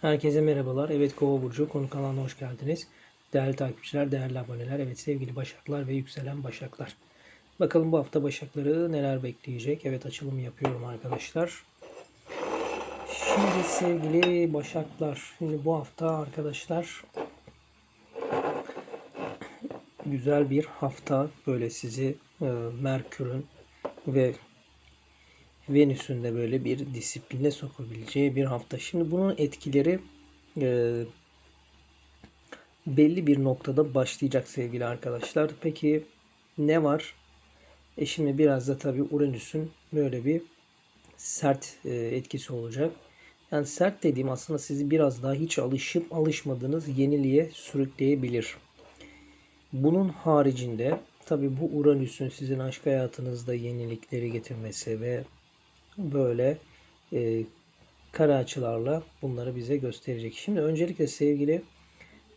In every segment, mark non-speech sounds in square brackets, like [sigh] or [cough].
Herkese merhabalar. Evet Kova Burcu konu kanalına hoş geldiniz. Değerli takipçiler, değerli aboneler, evet sevgili Başaklar ve yükselen Başaklar. Bakalım bu hafta Başakları neler bekleyecek. Evet açılım yapıyorum arkadaşlar. Şimdi sevgili Başaklar, şimdi bu hafta arkadaşlar güzel bir hafta böyle sizi e, Merkür'ün ve Venüs'ün de böyle bir disipline sokabileceği bir hafta. Şimdi bunun etkileri e, belli bir noktada başlayacak sevgili arkadaşlar. Peki ne var? E şimdi biraz da tabii Uranüs'ün böyle bir sert e, etkisi olacak. Yani sert dediğim aslında sizi biraz daha hiç alışıp alışmadığınız yeniliğe sürükleyebilir. Bunun haricinde tabii bu Uranüs'ün sizin aşk hayatınızda yenilikleri getirmesi ve böyle e, kare açılarla bunları bize gösterecek. Şimdi öncelikle sevgili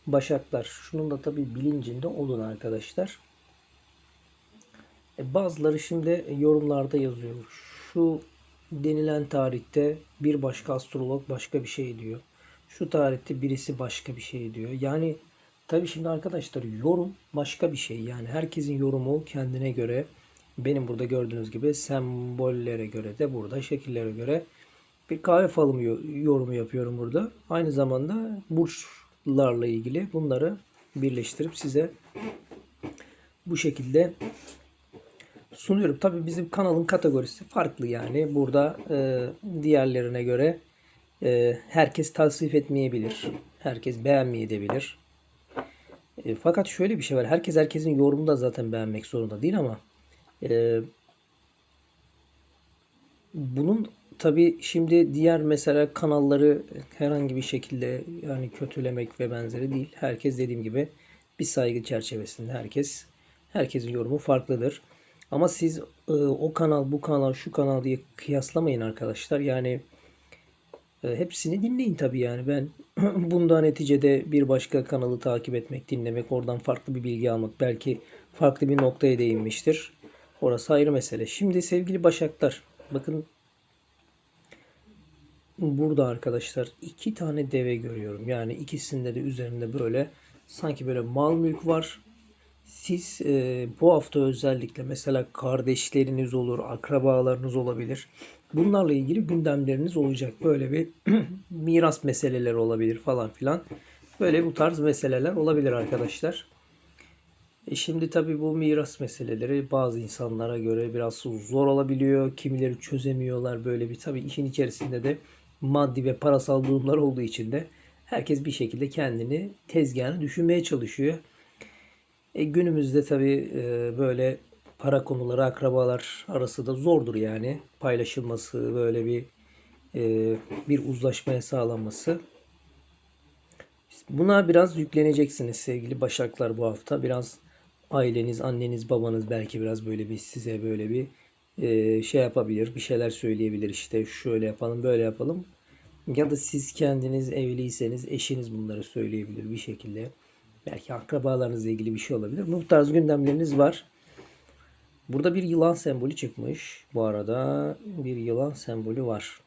Başaklar, şunun da tabii bilincinde olun arkadaşlar. E, bazıları şimdi yorumlarda yazıyor. Şu denilen tarihte bir başka astrolog başka bir şey diyor. Şu tarihte birisi başka bir şey diyor. Yani tabii şimdi arkadaşlar yorum başka bir şey. Yani herkesin yorumu kendine göre benim burada gördüğünüz gibi sembollere göre de burada şekillere göre bir kahve falımı yorumu yapıyorum burada. Aynı zamanda burçlarla ilgili bunları birleştirip size bu şekilde sunuyorum. Tabi bizim kanalın kategorisi farklı yani. Burada e, diğerlerine göre e, herkes tasvip etmeyebilir. Herkes beğenmeyebilir. E, fakat şöyle bir şey var. Herkes herkesin yorumunu da zaten beğenmek zorunda değil ama ee, bunun tabi şimdi diğer mesela kanalları herhangi bir şekilde yani kötülemek ve benzeri değil. Herkes dediğim gibi bir saygı çerçevesinde herkes herkesin yorumu farklıdır. Ama siz e, o kanal bu kanal şu kanal diye kıyaslamayın arkadaşlar. Yani e, hepsini dinleyin tabi yani ben [clears throat] bunda neticede bir başka kanalı takip etmek, dinlemek, oradan farklı bir bilgi almak belki farklı bir noktaya değinmiştir. Orası ayrı mesele. Şimdi sevgili Başaklar bakın burada arkadaşlar iki tane deve görüyorum. Yani ikisinde de üzerinde böyle sanki böyle mal mülk var. Siz e, bu hafta özellikle mesela kardeşleriniz olur, akrabalarınız olabilir. Bunlarla ilgili gündemleriniz olacak. Böyle bir [clears throat] miras meseleleri olabilir falan filan. Böyle bu tarz meseleler olabilir arkadaşlar. E şimdi tabii bu miras meseleleri bazı insanlara göre biraz zor olabiliyor. Kimileri çözemiyorlar böyle bir tabii işin içerisinde de maddi ve parasal durumlar olduğu için de herkes bir şekilde kendini tezgahını düşünmeye çalışıyor. E günümüzde tabii e, böyle para konuları akrabalar arası da zordur yani paylaşılması böyle bir e, bir uzlaşmaya sağlanması. Buna biraz yükleneceksiniz sevgili Başaklar bu hafta. Biraz aileniz, anneniz, babanız belki biraz böyle bir size böyle bir e, şey yapabilir. Bir şeyler söyleyebilir işte şöyle yapalım, böyle yapalım. Ya da siz kendiniz evliyseniz eşiniz bunları söyleyebilir bir şekilde. Belki akrabalarınızla ilgili bir şey olabilir. Bu tarz gündemleriniz var. Burada bir yılan sembolü çıkmış. Bu arada bir yılan sembolü var.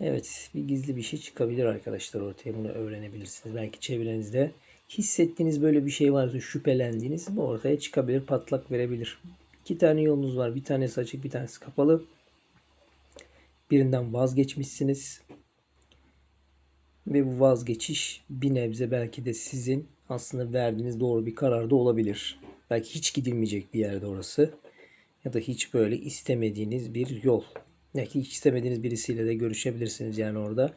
Evet bir gizli bir şey çıkabilir arkadaşlar ortaya bunu öğrenebilirsiniz. Belki çevrenizde hissettiğiniz böyle bir şey varsa şüphelendiğiniz bu ortaya çıkabilir, patlak verebilir. İki tane yolunuz var. Bir tanesi açık, bir tanesi kapalı. Birinden vazgeçmişsiniz. Ve bu vazgeçiş bir nebze belki de sizin aslında verdiğiniz doğru bir karar da olabilir. Belki hiç gidilmeyecek bir yerde orası. Ya da hiç böyle istemediğiniz bir yol. Belki hiç istemediğiniz birisiyle de görüşebilirsiniz yani orada.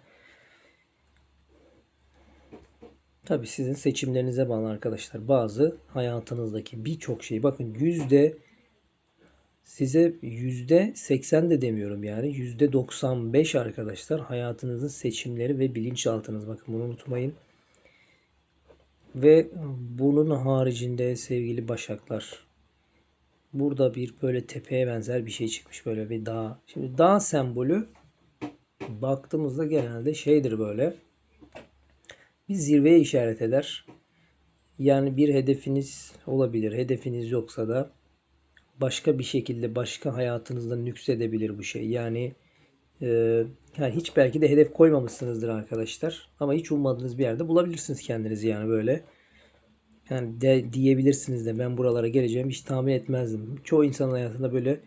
Tabi sizin seçimlerinize bağlı arkadaşlar. Bazı hayatınızdaki birçok şey bakın yüzde size yüzde 80 de demiyorum yani yüzde 95 arkadaşlar hayatınızın seçimleri ve bilinçaltınız bakın bunu unutmayın. Ve bunun haricinde sevgili başaklar burada bir böyle tepeye benzer bir şey çıkmış böyle bir dağ. Şimdi dağ sembolü baktığımızda genelde şeydir böyle bir zirveye işaret eder. Yani bir hedefiniz olabilir. Hedefiniz yoksa da başka bir şekilde başka hayatınızda nüksedebilir bu şey. Yani Ee, yani hiç belki de hedef koymamışsınızdır arkadaşlar. Ama hiç ummadığınız bir yerde bulabilirsiniz kendinizi yani böyle. Yani de, diyebilirsiniz de ben buralara geleceğimi hiç tahmin etmezdim. Çoğu insanın hayatında böyle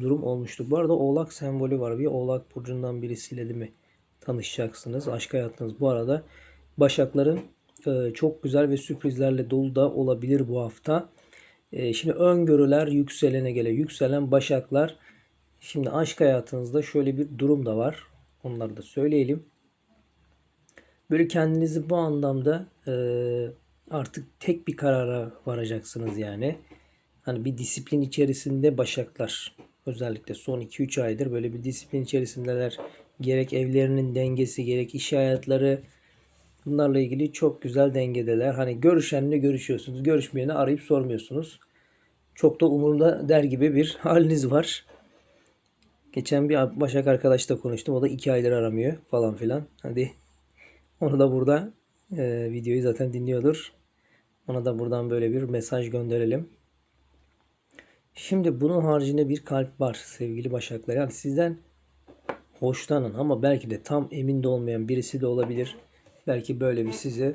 durum olmuştu. Bu arada oğlak sembolü var. Bir oğlak burcundan birisiyle değil mi tanışacaksınız. Aşk hayatınız bu arada. Başakların e, çok güzel ve sürprizlerle dolu da olabilir bu hafta. E, şimdi öngörüler yükselene gele. Yükselen başaklar. Şimdi aşk hayatınızda şöyle bir durum da var. Onları da söyleyelim. Böyle kendinizi bu anlamda e, artık tek bir karara varacaksınız yani. Hani bir disiplin içerisinde başaklar özellikle son 2-3 aydır böyle bir disiplin içerisindeler. Gerek evlerinin dengesi gerek iş hayatları bunlarla ilgili çok güzel dengedeler. Hani görüşenle görüşüyorsunuz. Görüşmeyeni arayıp sormuyorsunuz. Çok da umurumda der gibi bir [laughs] haliniz var. Geçen bir Başak arkadaşla konuştum. O da 2 aydır aramıyor falan filan. Hadi [laughs] onu da burada e, videoyu zaten dinliyordur. Ona da buradan böyle bir mesaj gönderelim. Şimdi bunun haricinde bir kalp var sevgili Başaklar. Yani sizden hoşlanan ama belki de tam emin de olmayan birisi de olabilir. Belki böyle bir size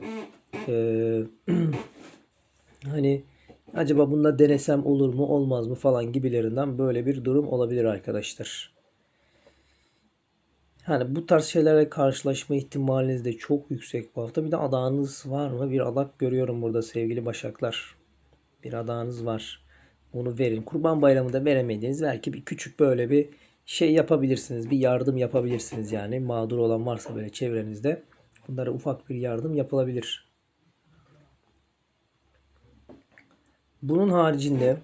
e, [clears throat] hani acaba bunda denesem olur mu olmaz mı falan gibilerinden böyle bir durum olabilir arkadaşlar. Hani bu tarz şeylerle karşılaşma ihtimaliniz de çok yüksek bu hafta. Bir de adağınız var mı? Bir adak görüyorum burada sevgili Başaklar. Bir adağınız var. Bunu verin. Kurban Bayramı'nda veremediğiniz belki bir küçük böyle bir şey yapabilirsiniz. Bir yardım yapabilirsiniz yani. Mağdur olan varsa böyle çevrenizde. Bunlara ufak bir yardım yapılabilir. Bunun haricinde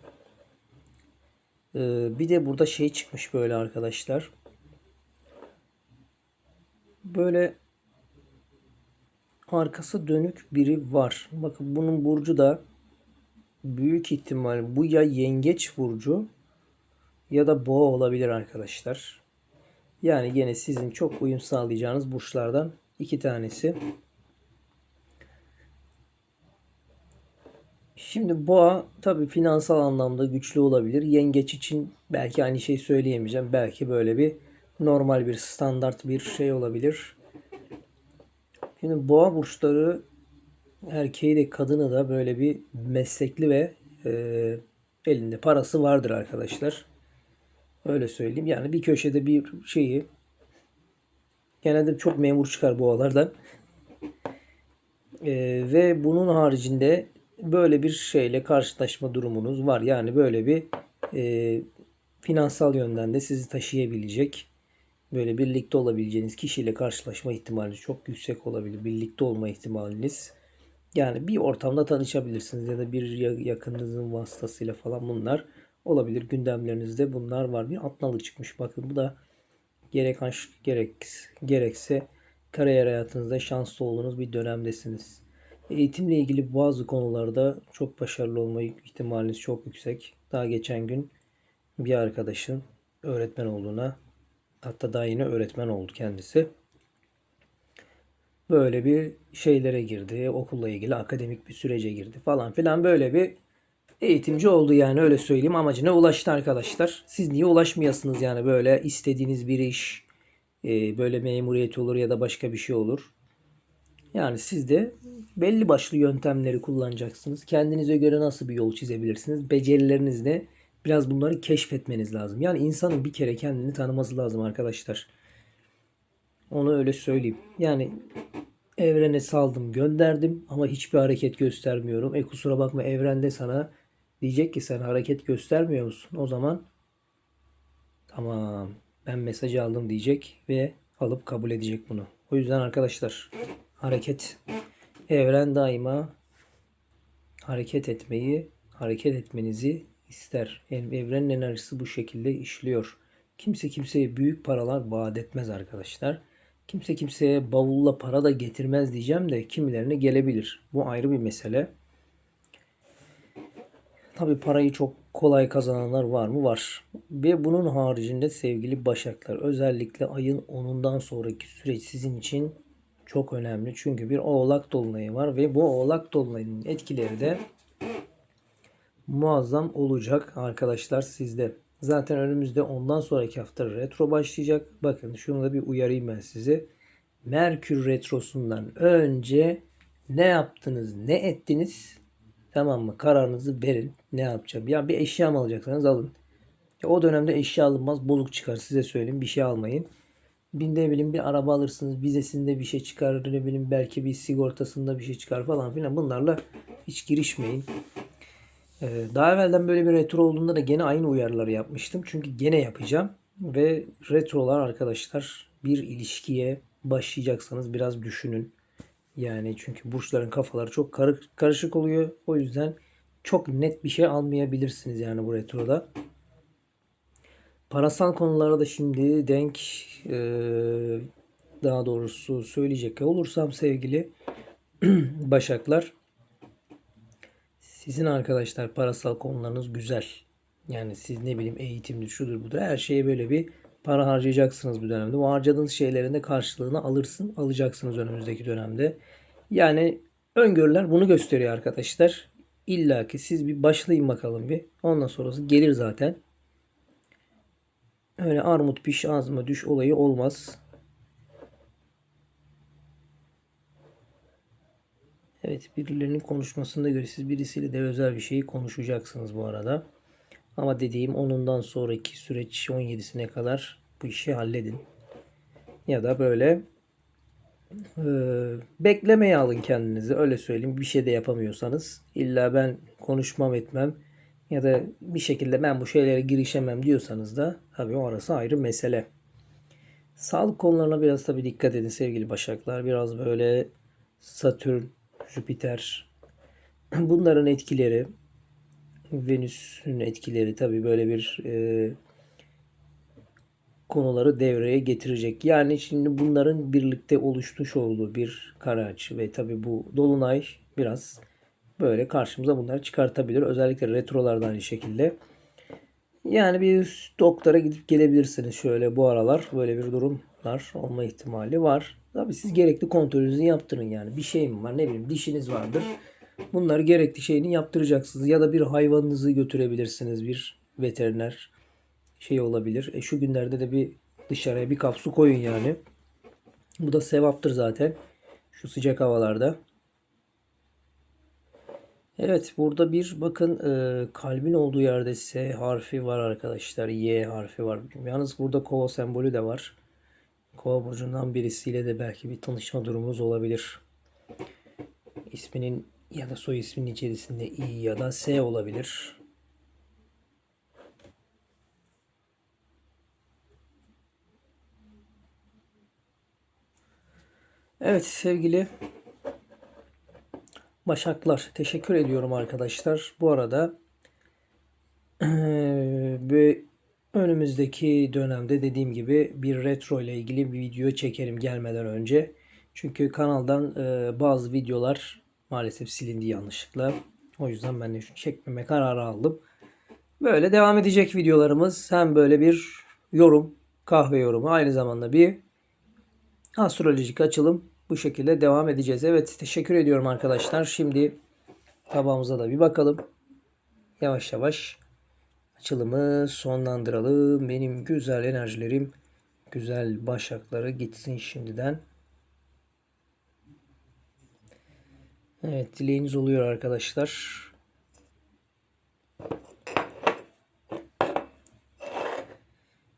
e, bir de burada şey çıkmış böyle arkadaşlar. Böyle arkası dönük biri var. Bakın bunun burcu da büyük ihtimal bu ya yengeç burcu ya da boğa olabilir arkadaşlar. Yani gene sizin çok uyum sağlayacağınız burçlardan iki tanesi. Şimdi boğa tabi finansal anlamda güçlü olabilir. Yengeç için belki aynı şey söyleyemeyeceğim. Belki böyle bir normal bir standart bir şey olabilir. Şimdi boğa burçları erkeği de kadını da böyle bir meslekli ve e, elinde parası vardır arkadaşlar. Öyle söyleyeyim. Yani bir köşede bir şeyi genelde çok memur çıkar boğalardan. E, ve bunun haricinde böyle bir şeyle karşılaşma durumunuz var. Yani böyle bir e, finansal yönden de sizi taşıyabilecek böyle birlikte olabileceğiniz kişiyle karşılaşma ihtimali çok yüksek olabilir. Birlikte olma ihtimaliniz. Yani bir ortamda tanışabilirsiniz ya da bir yakınınızın vasıtasıyla falan bunlar olabilir. Gündemlerinizde bunlar var. Bir atnalı çıkmış. Bakın bu da gerek aşk gerek gerekse kariyer hayatınızda şanslı olduğunuz bir dönemdesiniz. Eğitimle ilgili bazı konularda çok başarılı olma ihtimaliniz çok yüksek. Daha geçen gün bir arkadaşın öğretmen olduğuna hatta daha yeni öğretmen oldu kendisi. Böyle bir şeylere girdi. Okulla ilgili akademik bir sürece girdi falan filan böyle bir eğitimci oldu yani öyle söyleyeyim amacına ulaştı arkadaşlar. Siz niye ulaşmayasınız yani böyle istediğiniz bir iş e, böyle memuriyet olur ya da başka bir şey olur. Yani siz de belli başlı yöntemleri kullanacaksınız. Kendinize göre nasıl bir yol çizebilirsiniz? Becerilerinizle biraz bunları keşfetmeniz lazım. Yani insanın bir kere kendini tanıması lazım arkadaşlar. Onu öyle söyleyeyim. Yani evrene saldım gönderdim ama hiçbir hareket göstermiyorum. E kusura bakma evrende sana diyecek ki sen hareket göstermiyor musun? O zaman tamam ben mesajı aldım diyecek ve alıp kabul edecek bunu. O yüzden arkadaşlar hareket evren daima hareket etmeyi hareket etmenizi ister. Yani evrenin enerjisi bu şekilde işliyor. Kimse kimseye büyük paralar vaat etmez arkadaşlar. Kimse kimseye bavulla para da getirmez diyeceğim de kimilerine gelebilir. Bu ayrı bir mesele. Tabi parayı çok kolay kazananlar var mı? Var. Ve bunun haricinde sevgili Başaklar özellikle ayın 10'undan sonraki süreç sizin için çok önemli. Çünkü bir oğlak dolunayı var ve bu oğlak dolunayının etkileri de muazzam olacak arkadaşlar sizde. Zaten önümüzde ondan sonraki hafta retro başlayacak. Bakın şunu da bir uyarayım ben size. Merkür retrosundan önce ne yaptınız, ne ettiniz? Tamam mı? Kararınızı verin. Ne yapacağım? Ya bir eşya mı alacaksanız alın. Ya o dönemde eşya alınmaz. Bozuk çıkar. Size söyleyeyim. Bir şey almayın. Bir ne bileyim bir araba alırsınız. Vizesinde bir şey çıkar. Ne bileyim belki bir sigortasında bir şey çıkar falan filan. Bunlarla hiç girişmeyin. Ee, Daha evvelden böyle bir retro olduğunda da gene aynı uyarıları yapmıştım. Çünkü gene yapacağım. Ve retrolar arkadaşlar bir ilişkiye başlayacaksanız biraz düşünün. Yani çünkü burçların kafaları çok karı- karışık oluyor. O yüzden çok net bir şey almayabilirsiniz yani bu retroda. Parasal konulara da şimdi denk e, daha doğrusu söyleyecek olursam sevgili [clears throat] Başaklar sizin arkadaşlar parasal konularınız güzel. Yani siz ne bileyim eğitimdir, şudur budur her şeye böyle bir para harcayacaksınız bu dönemde. Bu harcadığınız şeylerin de karşılığını alırsın, alacaksınız önümüzdeki dönemde. Yani öngörüler bunu gösteriyor arkadaşlar. İlla ki siz bir başlayın bakalım bir. Ondan sonrası gelir zaten. Öyle armut piş ağzıma düş olayı olmaz. Evet birilerinin konuşmasında göre siz birisiyle de özel bir şeyi konuşacaksınız bu arada. Ama dediğim onundan sonraki süreç 17'sine kadar bu işi halledin. Ya da böyle e, beklemeye alın kendinizi öyle söyleyeyim. Bir şey de yapamıyorsanız illa ben konuşmam etmem ya da bir şekilde ben bu şeylere girişemem diyorsanız da tabii orası ayrı mesele. Sağlık konularına biraz tabii dikkat edin sevgili Başaklar. Biraz böyle Satürn, Jüpiter [clears throat] bunların etkileri Venüs'ün etkileri tabii böyle bir e, konuları devreye getirecek. Yani şimdi bunların birlikte oluşmuş olduğu bir kara açı ve tabii bu dolunay biraz böyle karşımıza bunları çıkartabilir. Özellikle retrolardan aynı şekilde. Yani bir doktora gidip gelebilirsiniz şöyle bu aralar. Böyle bir durumlar olma ihtimali var. Tabii siz gerekli kontrolünüzü yaptırın yani. Bir şey mi var ne bileyim dişiniz vardır. Bunları gerekli şeyini yaptıracaksınız. Ya da bir hayvanınızı götürebilirsiniz bir veteriner şey olabilir. E şu günlerde de bir dışarıya bir kap su koyun yani. Bu da sevaptır zaten. Şu sıcak havalarda. Evet burada bir bakın e, kalbin olduğu yerde S harfi var arkadaşlar. Y harfi var. Yalnız burada kova sembolü de var. Kova burcundan birisiyle de belki bir tanışma durumumuz olabilir. İsminin ya da soy isminin içerisinde İ ya da S olabilir. Evet sevgili Başaklar teşekkür ediyorum arkadaşlar. Bu arada ve önümüzdeki dönemde dediğim gibi bir retro ile ilgili bir video çekerim gelmeden önce. Çünkü kanaldan bazı videolar maalesef silindi yanlışlıkla. O yüzden ben de çekmeme kararı aldım. Böyle devam edecek videolarımız. Hem böyle bir yorum, kahve yorumu aynı zamanda bir astrolojik açılım bu şekilde devam edeceğiz. Evet teşekkür ediyorum arkadaşlar. Şimdi tabağımıza da bir bakalım. Yavaş yavaş açılımı sonlandıralım. Benim güzel enerjilerim, güzel başakları gitsin şimdiden. Evet dileğiniz oluyor arkadaşlar.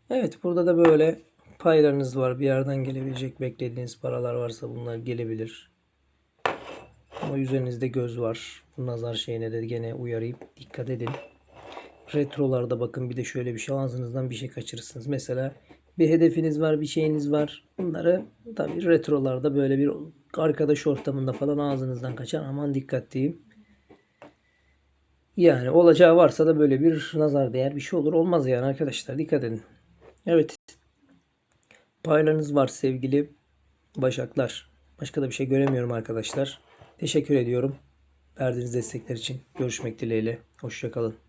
Evet burada da böyle paylarınız var. Bir yerden gelebilecek beklediğiniz paralar varsa bunlar gelebilir. Ama üzerinizde göz var. Bu nazar şeyine de gene uyarayım. Dikkat edin. Retrolarda bakın bir de şöyle bir şey ağzınızdan bir şey kaçırırsınız. Mesela bir hedefiniz var, bir şeyiniz var. Bunları tabii retrolarda böyle bir arkadaş ortamında falan ağzınızdan kaçar. Aman dikkat diyeyim. Yani olacağı varsa da böyle bir nazar değer bir şey olur. Olmaz yani arkadaşlar dikkat edin. Evet. Paylarınız var sevgili Başaklar. Başka da bir şey göremiyorum arkadaşlar. Teşekkür ediyorum. Verdiğiniz destekler için. Görüşmek dileğiyle. Hoşçakalın.